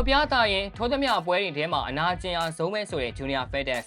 လိုပြသရင်ထိုးသမျှပွဲတွေထဲမှာအနာကျင်အားဆုံးပဲဆိုတဲ့ Junior Fedex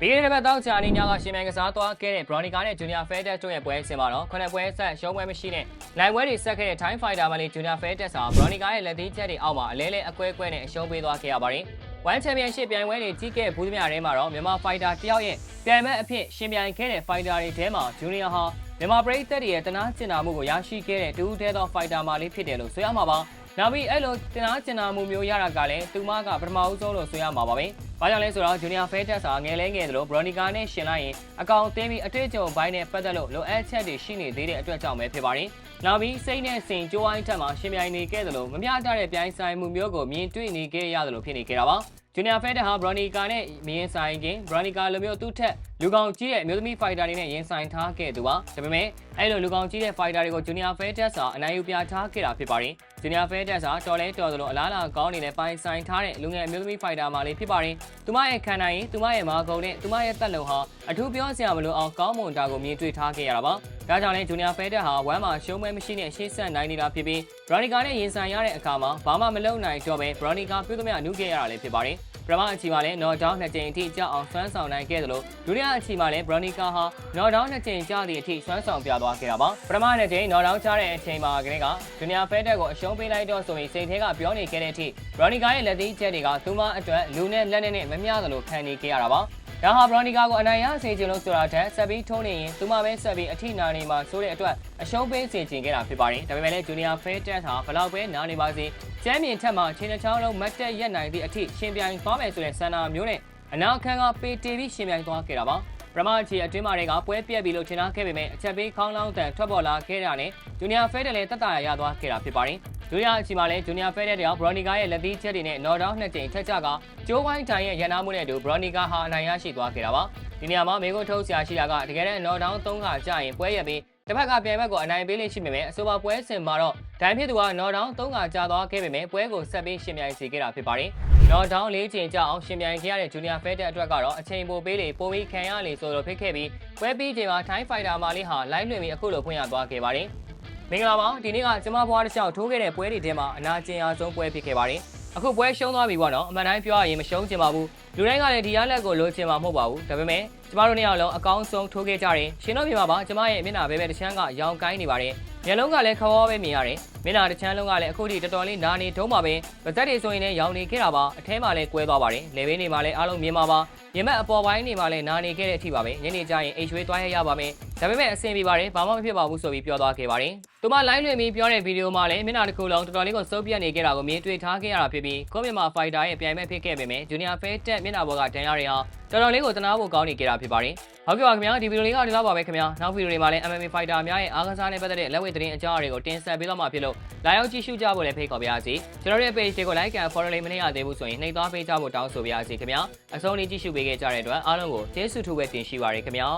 ပြီးခဲ့တဲ့ဘက်တောက်ချာနေညကရှင်မြိုင်ကစားသွားခဲ့တဲ့ Bronica နဲ့ Junior Fedex တို့ရဲ့ပွဲအစင်မှာတော့ခုနှစ်ပွဲဆက်ရှုံးပွဲမရှိတဲ့နိုင်ပွဲတွေဆက်ခဲ့တဲ့ Time Fighter မှာလေး Junior Fedex ဟာ Bronica ရဲ့လက်သေးချက်တွေအောက်မှာအလဲလဲအကွဲကွဲနဲ့အရှုံးပေးသွားခဲ့ရပါတယ်။ One Championship ပြိုင်ပွဲတွေကြီးခဲ့ဘူးသမျှထဲမှာတော့မြန်မာ Fighter တယောက်ရဲ့ပြိုင်ပွဲအဖြစ်ရှင်ပြိုင်ခဲ့တဲ့ Fighter တွေထဲမှာ Junior ဟာမြန်မာပရိသတ်တွေရဲ့တနာကျင်နာမှုကိုရရှိခဲ့တဲ့တူးတဲသော Fighter မှာလေးဖြစ်တယ်လို့ဆိုရမှာပါ။ နောက်ပြီးအဲ့လိုတင်နာကျင်နာမှုမျိုးရတာကလည်းသူမကပထမဦးဆုံးလို့ဆိုရမှာပါပဲ။ဘာကြောင့်လဲဆိုတော့ Junior Fedex ဟာငယ်လဲငယ်တယ်လို့ Bronica နဲ့ရှင်လိုက်ရင်အကောင်အသင်းပြီးအတွေ့အကြုံဘိုင်းနဲ့ပတ်သက်လို့လိုအပ်ချက်တွေရှိနေသေးတဲ့အတွက်ကြောင့်ပဲဖြစ်ပါတယ်။နောက်ပြီးစိတ်နဲ့စင်ကြိုးအိုင်းထက်မှာရှင်ပြိုင်နေခဲ့တယ်လို့မမျှတတဲ့ပြိုင်ဆိုင်မှုမျိုးကိုမြင်တွေ့နေခဲ့ရတယ်လို့ဖြစ်နေခဲ့တာပါ။ Junior Fedex ဟာ Bronica နဲ့မြင်ဆိုင်ခြင်း Bronica လိုမျိုးသူ့ထက် လူကောင်ကြီးရဲ့အမျိုးသမီး fighter တွေနဲ့ရင်ဆိုင်ထားခဲ့သူပါ။ဒါပေမဲ့အဲ့လိုလူကောင်ကြီးတဲ့ fighter တွေကို Junior Fedex ဟာအနိုင်ယူပြထားခဲ့တာဖြစ်ပါတယ်။ Junior Fedex ဟာတော်လဲတော်သလိုအလားလာကောင်းနေတဲ့ပိုင်ဆိုင်ထားတဲ့လူငယ်အမျိုးသမီး fighter မှာလေးဖြစ်ပါတယ်။သူမရဲ့ခံနိုင်ရင်သူမရဲ့မာကုံနဲ့သူမရဲ့တက်လုံဟာအထူးပြောစရာမလိုအောင်ကောင်းမွန်တာကိုမြင်တွေ့ထားခဲ့ရတာပါ။ဒါကြောင့်လဲ Junior Fedex ဟာဝမ်းမှာရှုံးမဲမရှိတဲ့ရှေ့ဆက်နိုင်နေတာဖြစ်ပြီး Bronica နဲ့ရင်ဆိုင်ရတဲ့အခါမှာဘာမှမလုပ်နိုင်တော့ပဲ Bronica ပြုသမျှနုခဲ့ရတာလည်းဖြစ်ပါတယ်။ ပထမအချီမှာလည်း knock down နှစ်ကြိမ်အထိကြောက်အောင်ဆွမ်းဆောင်နိုင်ခဲ့သလိုဒုတိယအချီမှာလည်း Bronica ဟာ knock down နှစ်ကြိမ်ကြာသည့်အထိဆွမ်းဆောင်ပြသွားခဲ့တာပါပထမနှစ်ကြိမ် knock down ချတဲ့အချိန်မှာကလေးက Junior Fedex ကိုအရှုံးပေးလိုက်တော့ဆိုရင်စိတ်ထဲကပြောနေခဲ့တဲ့အထိ Bronica ရဲ့လက်သီးချက်တွေကသူမအတွက်လူနဲ့လက်နဲ့မမျှသလိုခံနေခဲ့ရတာပါ ဒါဟာ Bronica ကိုအနိုင်ရစေချင်လို့ဆိုတာထက်ဆက်ပြီးထုံးနေရင်သူမပဲဆက်ပြီးအထိနာနေမှာဆိုတဲ့အတွက်အရှုံးပေးစေချင်ခဲ့တာဖြစ်ပါတယ်။ဒါပေမဲ့လည်း Junior Fedex ဟာဘလောက်ပဲနားနေပါစေကျမ်းမြင်ထက်မှချင်းတစ်ချောင်းလုံးမတ်တက်ရက်နိုင်သည့်အထိရှင်ပြိုင်သွားမယ်ဆိုတဲ့ဆန္ဒမျိုးနဲ့အနာခံကပေတီပြီးရှင်ပြိုင်သွားခဲ့တာပါပရမချီအတွင်းမှာတွေကပွဲပြက်ပြီးလို့ထင်ထားခဲ့ပေမဲ့အချက်ပေးခေါင်းလောင်းတန်ထွက်ပေါ်လာခဲ့တာနဲ့ဂျူနီယာဖဲတယ်လည်းတက်တာရရသွားခဲ့တာဖြစ်ပါတယ် ဒုတိယအချီမှာလည်းဂျူနီယာဖဲတဲ့တယောက်ဘရော်နီကာရဲ့လက်သီးချက်တွေနဲ့နော်ဒေါင်းနှစ်ကြိမ်ထက်ကြကဂျိုးဝိုင်းတိုင်ရဲ့ရန်နာမှုနဲ့အတူဘရော်နီကာဟာအနိုင်ရရှိသွားခဲ့တာပါဒီနေရာမှာမေကွန်းထုတ်ဆရာရှိတာကတကယ်တဲ့နော်ဒေါင်း၃ခါကြာရင်ပွဲရပြီးတစ်ဖက်ကပြိုင်ဘက်ကိုအနိုင်ပေးလိမ့်ရှိပေမဲ့အဆိုပါပွဲစဉ်မှာတော့ဒိုင်ဖြစ်သူကနော်ဒေါင်း၃ခါကြာသွားခဲ့ပေမဲ့ပွဲကိုဆက်ပြီးရှင်ပြိုင်စီခဲ့တာဖြစ်ပါတယ်နော်ဒေါင်း၄ချိန်ကြာအောင်ရှင်ပြိုင်ခဲ့ရတဲ့ဂျူနီယာဖဲတဲ့အတွက်ကတော့အချိန်ပိုပေးလေပိုပြီးခံရလေဆိုတော့ဖြစ်ခဲ့ပြီးပွဲပြီးချိန်မှာထိုင်းဖိုင်တာမာလေးဟာလိုင်းလွင်ပြီးအခုလိုဖွင့်ရသွားခဲ့ပါတယ် မင်္ဂလာပါဒီနေ့ကကျမဘွားတစ်ချောင်းထိုးခဲ့တဲ့ပွဲတွေထဲမှာအနာကျင်အားဆုံးပွဲဖြစ်ခဲ့ပါတယ်အခုပွဲရှုံးသွားပြီပေါ့နော်အမှန်တိုင်းပြောရရင်မရှုံးချင်ပါဘူးလူတိုင်းကလည်းဒီရလက်ကိုလိုချင်မှာမဟုတ်ပါဘူးဒါပေမဲ့ကျမတို့နှစ်ယောက်လုံးအကောင်းဆုံးထိုးခဲ့ကြတယ်ရှင်တို့ပြပါပါကျမရဲ့မျက်နှာပဲပဲတစ်ချမ်းကရောင်ကိုင်းနေပါတယ်မျက်လုံးကလည်းခဝေါပဲမြင်ရတယ်မျက်နှာတစ်ချမ်းလုံးကလည်းအခုထိတော်တော်လေးနာနေထုံးပါပဲပါသက်တွေဆိုရင်လည်းရောင်နေခဲ့တာပါအထဲမှာလည်းကွဲသွားပါတယ်လေဘေးနေမှာလည်းအားလုံးမြင်ပါပါရင်မက်အပေါ်ပိုင်းနေမှာလည်းနာနေခဲ့တဲ့အထိပါပဲညနေကျရင်အိတ်ရွှေးသွားရရပါမယ်ဒါပေမဲ့အဆင်ပြေပါတယ်ဘာမှမဖြစ်ပါဘူးဆိုပြီးပြောသွားခဲ့ပါတယ်သူမ line လွင်ပြီးပြောတဲ့ဗီဒီယိုမှာလည်းမျက်နှာတစ်ခုလုံးတော်တော်လေးကိုစုပ်ပြတ်နေခဲ့တာကိုမြင်တွေ့ထားခဲ့ရတာဖြစ်ပြီးကိုမြန်မာ fighter ရဲ့ပြိုင်ပွဲဖြစ်ခဲ့ပေမဲ့ Junior Fair တက်မျက်နှာပေါ်ကဒဏ်ရာတွေဟာတော်တော်လေးကိုတနာဖို့ကောင်းနေကြတာဖြစ်ပါတယ်ဟုတ်ကဲ့ပါခင်ဗျာဒီဗီဒီယိုလေးကဒီလောက်ပါပဲခင်ဗျာနောက်ဗီဒီယိုတွေမှာလည်း MMA fighter များရဲ့အားကစားနဲ့ပတ်သက်တဲ့လက်ဝဲသတင်းအကြောင်းအရာတွေကိုတင်ဆက်ပေးတော့မှာဖြစ်လို့လာရောက်ကြည့်ရှုကြဖို့လည်းဖိတ်ခေါ်ပါရစေကျွန်တော်တို့ရဲ့ page တွေကို like and follow လေးမနေရသေးဘူးဆိုရင်နှိပ်သွားပေးကြဖို့တောင်းဆိုပါရစေခင်ဗျာအဆုံးလေးကြည့်ရှုပေးခဲ့ကြတဲ့အတွက်အားလုံးကိုကျေးဇူးထူးပဲတင်ရှိပါရစေခင်ဗျာ